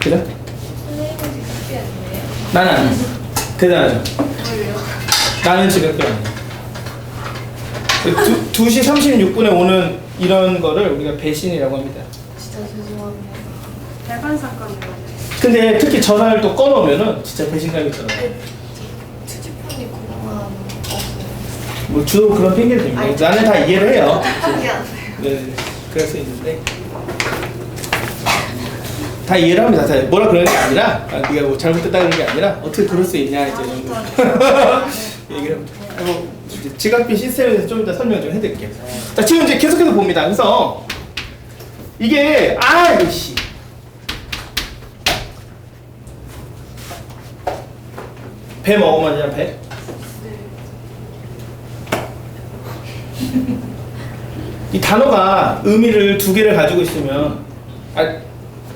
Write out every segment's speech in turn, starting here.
그래? 아니에요? 나는 안 해. 대단하죠. 왜요? 나는 그래. 두, 2시 36분에 오는 이런 거를 우리가 배신이라고 합니다. 진짜 죄송합니다. 대반 사건이요. 근데 특히 전화를 또 꺼놓으면은 진짜 배신감이 있잖아요. 투지폰이 그동안 없어요. 뭐 주로 그런 핑계를 댑니다. 나는 다 이해를 해요. 그게 안 돼요. 네, 그럴 수 있는데 다 이해를 합니다. 다 뭐라 그러는 게 아니라 아, 네가 뭐 잘못됐다 그러는 게 아니라 어떻게 그럴 수 있냐 이제 얘기를 합니다. 뭐 이제 지각비 시스템에 대해서 좀 이따 설명 좀 해드릴게요. 자 지금 이제 계속해서 봅니다. 그래서 이게 아 이씨 배 먹으면 되냐 배? 이 단어가 의미를 두 개를 가지고 있으면 아,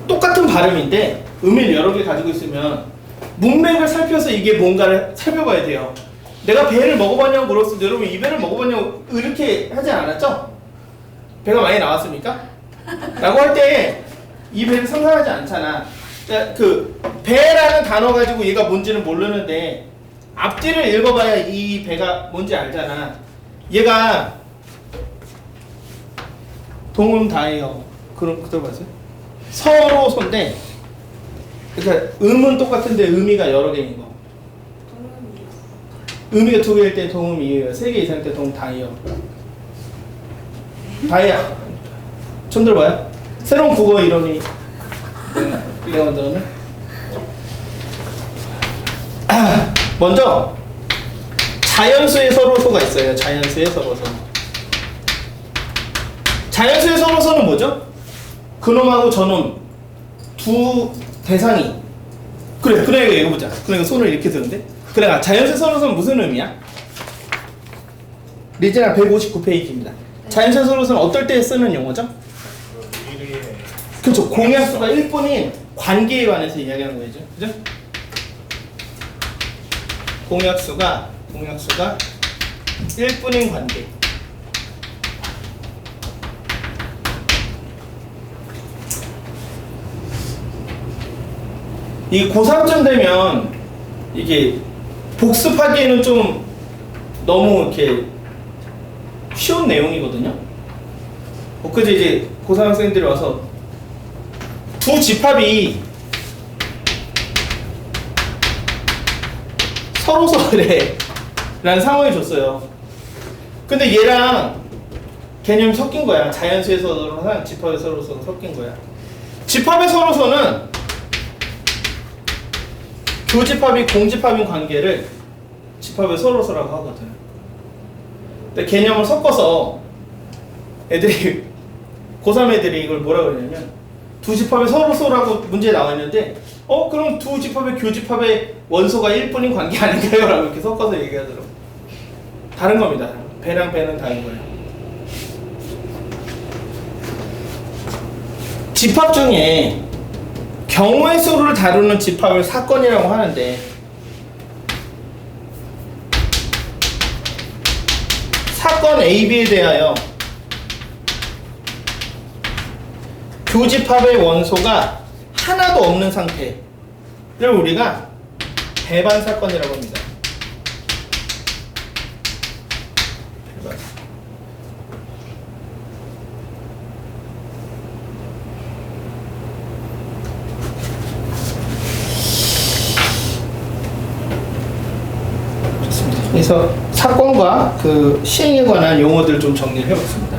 똑같은 발음인데 의미를 여러 개 가지고 있으면 문맥을 살펴서 이게 뭔가를 살펴봐야 돼요. 내가 배를 먹어봤냐고 물었을 때 여러분 이 배를 먹어봤냐고 이렇게 하지 않았죠? 배가 많이 나왔습니까? 라고 할 때 이 배를 상상하지 않잖아. 그 배라는 단어 가지고 얘가 뭔지는 모르는데 앞뒤를 읽어봐야 이 배가 뭔지 알잖아. 얘가 동음 다예요. 그런 거 들어봤어요? 서로 손데 그러니까 음은 똑같은데 의미가 여러 개인 거. 의미가 두 개일 때 동음 이에요. 세개 이상일 때 동음 다예요. 다야. 처음 들어봐요? 새로운 국어 이름이 내가 만들었네. 아, 먼저 자연수의 서로소가 있어요. 자연수의 서로소. 자연수의 서로소는 뭐죠? 그놈하고 저놈 두 대상이 그래 그래. 이거 읽어보자. 그러니까 손을 이렇게 드는데? 그래 자연수의 서로소는 무슨 의미야? 리즈나 159페이지입니다. 자연수의 서로소는 어떨 때 쓰는 용어죠? 그렇죠. 공약수가 1분인 관계에 관해서 이야기하는 거죠. 그죠? 공약수가 공약수가 1분인 관계 이 고3쯤 되면 이게 복습하기에는 좀 너무 이렇게 쉬운 내용이거든요. 엊그제 이제 고3 학생들이 와서 두 집합이 서로 서래 라는 상황을 줬어요. 근데 얘랑 개념이 섞인 거야. 자연수의 서로랑 집합의 서로서는 섞인 거야. 집합의 서로서는 교집합이 공집합인 관계를 집합의 서로서라고 하거든. 근데 개념을 섞어서 애들이 고3 애들이 이걸 뭐라 그러냐면 두 집합의 서로서라고 문제에 나와 있는데 어 그럼 두 집합의 교집합의 원소가 1분인 관계 아닌가요? 라고 이렇게 섞어서 얘기하더라고. 다른 겁니다. 배랑 배는 다른 거예요. 집합 중에 경우의 수를 다루는 집합을 사건이라고 하는데 사건 A, B에 대하여 교집합의 원소가 하나도 없는 상태를 우리가 배반 사건이라고 합니다. 배반. 좋습니다. 그래서 사건과 그 시행에 관한 용어들 좀 정리를 해봤습니다.